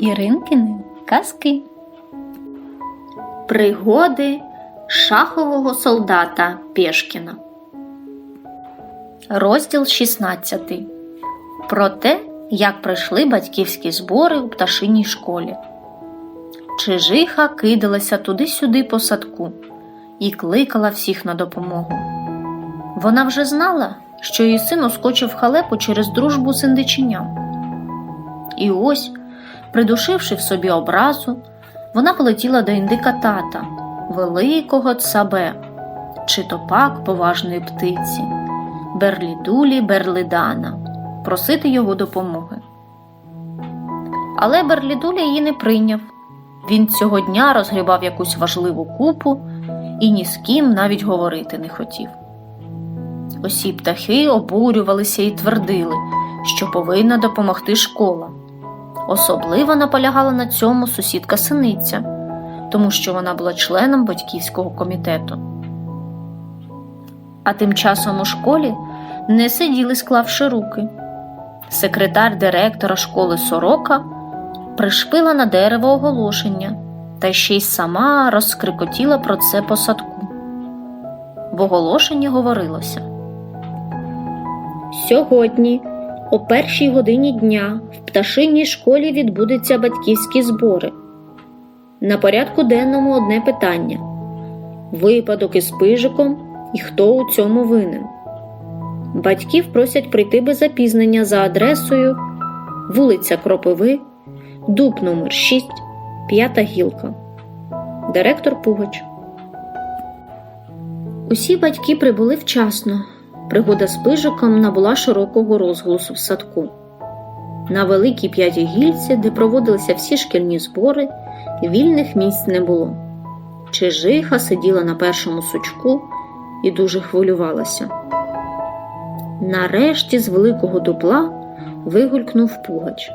Іринкини казки. Пригоди шахового солдата Пєшкіна. Розділ 16. Про те, як пройшли батьківські збори у пташиній школі. Чижиха кидалася туди-сюди по садку і кликала всіх на допомогу. Вона вже знала, що її син оскочив халепу через дружбу з індиченям. І ось, придушивши в собі образу, вона полетіла до індика тата, великого цабе, чи то пак поважної птиці, Берлідулі Берлидана, просити його допомоги. Але Берлідуля її не прийняв. Він цього дня розгрібав якусь важливу купу і ні з ким навіть говорити не хотів. Усі птахи обурювалися і твердили, що повинна допомогти школа. Особливо наполягала на цьому сусідка синиця, тому що вона була членом батьківського комітету. А тим часом у школі не сиділи, склавши руки. Секретар директора школи Сорока пришпила на дерево оголошення та ще й сама розкрикотіла про це по садку. В оголошенні говорилося. Сьогодні, о першій годині дня, в пташиній школі відбудуться батьківські збори. На порядку денному одне питання: випадок із пижиком і хто у цьому винен. Батьків просять прийти без запізнення за адресою вулиця Кропиви, дуб номер 6, п'ята гілка. Директор Пугач. Усі батьки прибули вчасно. Пригода з пижиком набула широкого розголосу в садку. На великій п'ятій гільці, де проводилися всі шкільні збори, вільних місць не було. Чижиха сиділа на першому сучку і дуже хвилювалася. Нарешті з великого дупла вигулькнув пугач.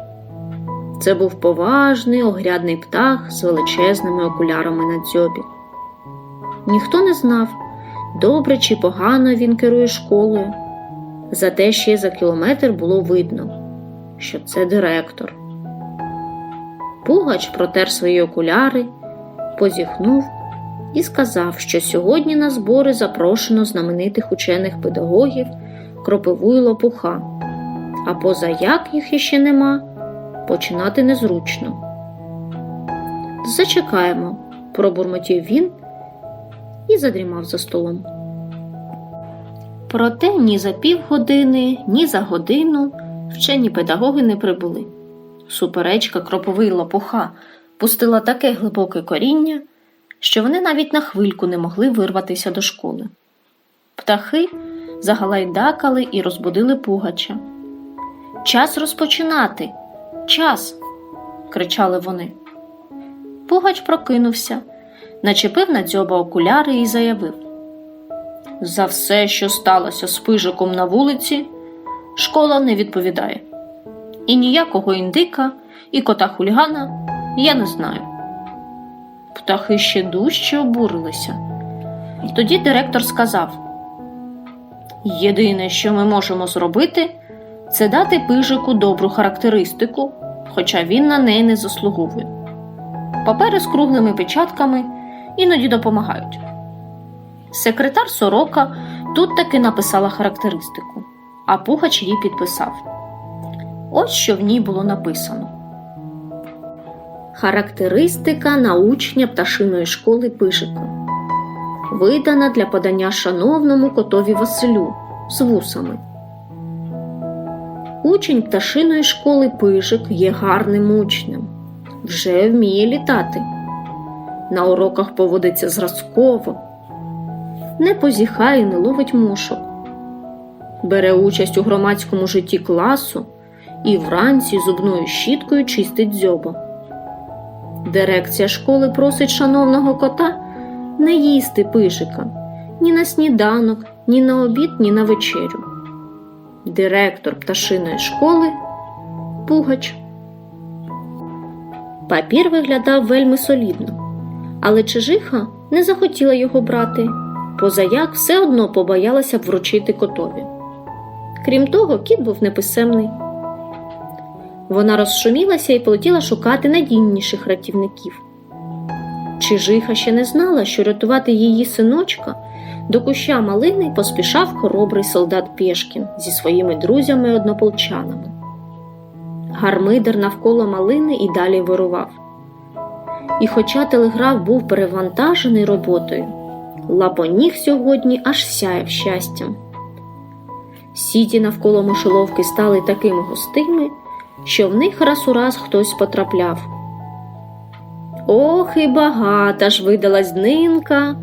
Це був поважний, огрядний птах з величезними окулярами на дзьобі. Ніхто не знав, добре чи погано він керує школою. Зате ще за кілометр було видно, що це директор. Пугач протер свої окуляри, позіхнув і сказав, що сьогодні на збори запрошено знаменитих учених педагогів кропиву й лопуха, а поза як їх іще нема, починати незручно. Зачекаємо, пробурмотів він і задрімав за столом. Проте ні за півгодини, ні за годину вчені педагоги не прибули. Суперечка кроповий лопуха пустила таке глибоке коріння, що вони навіть на хвильку не могли вирватися до школи. Птахи загалайдакали і розбудили пугача. Час розпочинати, час. кричали вони. Пугач прокинувся, начепив на дзьоба окуляри і заявив: За все, що сталося з пижиком на вулиці, школа не відповідає. І ніякого індика і кота хулігана я не знаю. Птахи ще дужче обурилися. Тоді директор сказав: Єдине, що ми можемо зробити, це дати пижику добру характеристику, хоча він на неї не заслуговує. Папери з круглими печатками іноді допомагають. Секретар сорока тут таки написала характеристику, а пугач її підписав. Ось що в ній було написано. Характеристика научня пташиної школи пижика. Видана для подання шановному котові Василю з вусами. Учень пташиної школи пижик є гарним учнем, вже вміє літати. На уроках поводиться зразково, не позіхає, не ловить мушок, бере участь у громадському житті класу і вранці зубною щіткою чистить дзьоба. Дирекція школи просить шановного кота не їсти пижика ні на сніданок, ні на обід, ні на вечерю. Директор пташиної школи Пугач. Папір виглядав вельми солідно, але Чижиха не захотіла його брати, позаяк все одно побоялася вручити котові. Крім того, кіт був неписемний. Вона розшумілася і полетіла шукати надійніших рятівників. Чижиха ще не знала, що рятувати її синочка до куща малини поспішав хоробрий солдат Пєшкін зі своїми друзями-однополчанами. Гармидер навколо малини і далі вирував. І хоча телеграф був перевантажений роботою, лапоніг сьогодні аж сяяв щастям. Сіті навколо мишоловки стали такими густими, що в них раз у раз хтось потрапляв. Ох, і багата ж видалась днинка,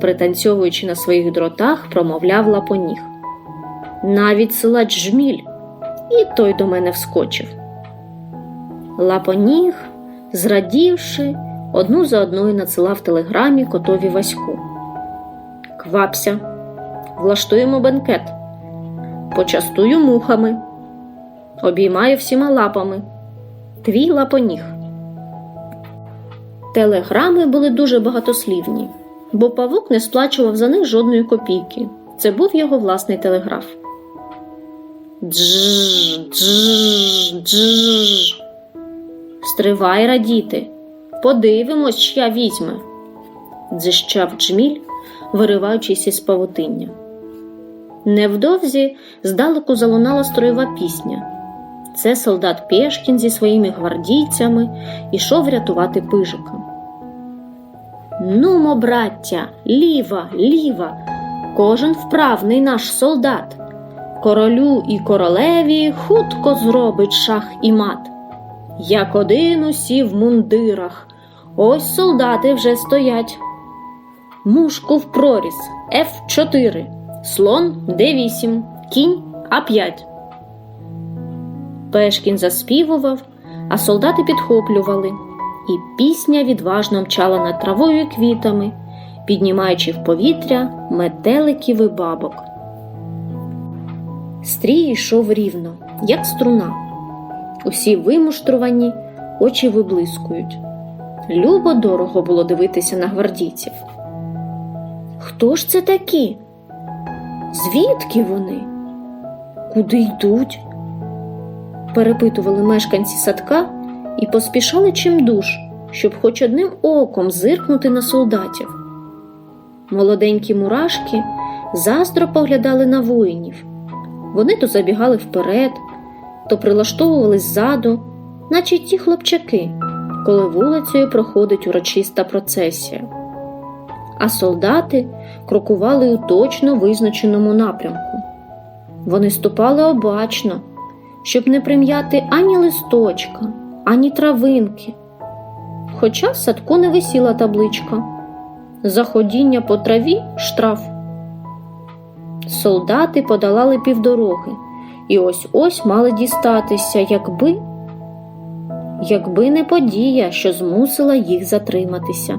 пританцьовуючи на своїх дротах, промовляв лапоніг. Навіть силач жміль, і той до мене вскочив. Лапоніг, зрадівши, одну за одною надсилав телеграмі котові Ваську. Квапся, влаштуємо бенкет, почастую мухами, обіймаю всіма лапами. Твій лапоніг. Телеграми були дуже багатослівні, бо павук не сплачував за них жодної копійки. Це був його власний телеграф. Дж, дж, дж. Стривай радіти. Подивимось, чия візьме. дзищав джміль, вириваючись із павутиння. Невдовзі здалеку залунала строєва пісня. Це солдат Пєшкін зі своїми гвардійцями ішов рятувати пижика. Нумо, браття, ліва, ліва, кожен вправний наш солдат. Королю і королеві хутко зробить шах і мат. Як один усі в мундирах, ось солдати вже стоять. Мушку в проріз Ф4, слон Д8, кінь А5. Пешкін заспівував, а солдати підхоплювали, і пісня відважно мчала над травою і квітами, піднімаючи в повітря метеликів і бабок. Стрій йшов рівно, як струна. Усі вимуштрувані, очі виблискують. Любо дорого було дивитися на гвардійців. Хто ж це такі? Звідки вони? Куди йдуть? перепитували мешканці садка і поспішали чимдуж, щоб хоч одним оком зиркнути на солдатів. Молоденькі мурашки заздро поглядали на воїнів. Вони то забігали вперед, то прилаштовувались ззаду, наче ті хлопчаки, коли вулицею проходить урочиста процесія. А солдати крокували у точно визначеному напрямку. Вони ступали обачно, щоб не прим'яти ані листочка, ані травинки. Хоча в садку не висіла табличка за ходіння по траві штраф. Солдати подолали півдороги і ось ось мали дістатися, якби, якби не подія, що змусила їх затриматися.